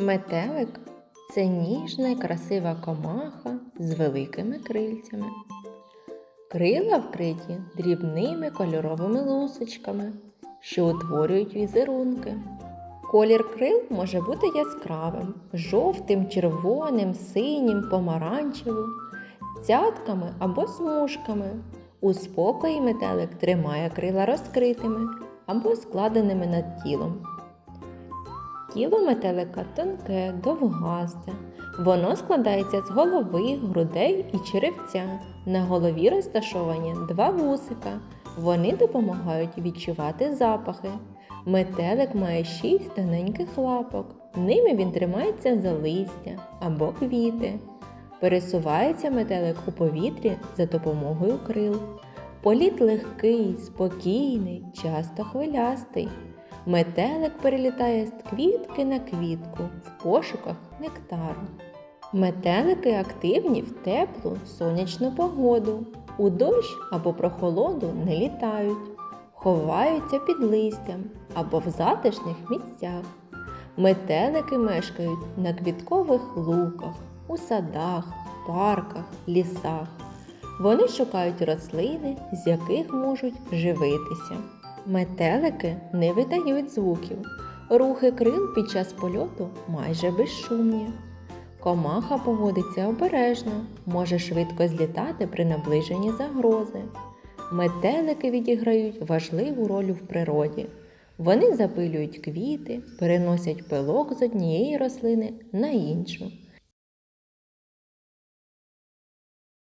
Метелик це ніжна і красива комаха з великими крильцями. Крила вкриті дрібними кольоровими лусочками, що утворюють візерунки. Колір крил може бути яскравим, жовтим, червоним, синім, помаранчевим, цятками або смужками. У спокої метелик тримає крила розкритими або складеними над тілом. Тіло метелика тонке, довгасте. Воно складається з голови, грудей і черевця. На голові розташовані два вусика. Вони допомагають відчувати запахи. Метелик має шість тоненьких лапок. Ними він тримається за листя або квіти. Пересувається метелик у повітрі за допомогою крил. Політ легкий, спокійний, часто хвилястий. Метелик перелітає з квітки на квітку в пошуках нектару. Метелики активні в теплу сонячну погоду. У дощ або прохолоду не літають, ховаються під листям або в затишних місцях. Метелики мешкають на квіткових луках, у садах, парках, лісах. Вони шукають рослини, з яких можуть живитися. Метелики не видають звуків. Рухи крил під час польоту майже безшумні. Комаха поводиться обережно, може швидко злітати при наближенні загрози. Метелики відіграють важливу роль в природі. Вони запилюють квіти, переносять пилок з однієї рослини на іншу.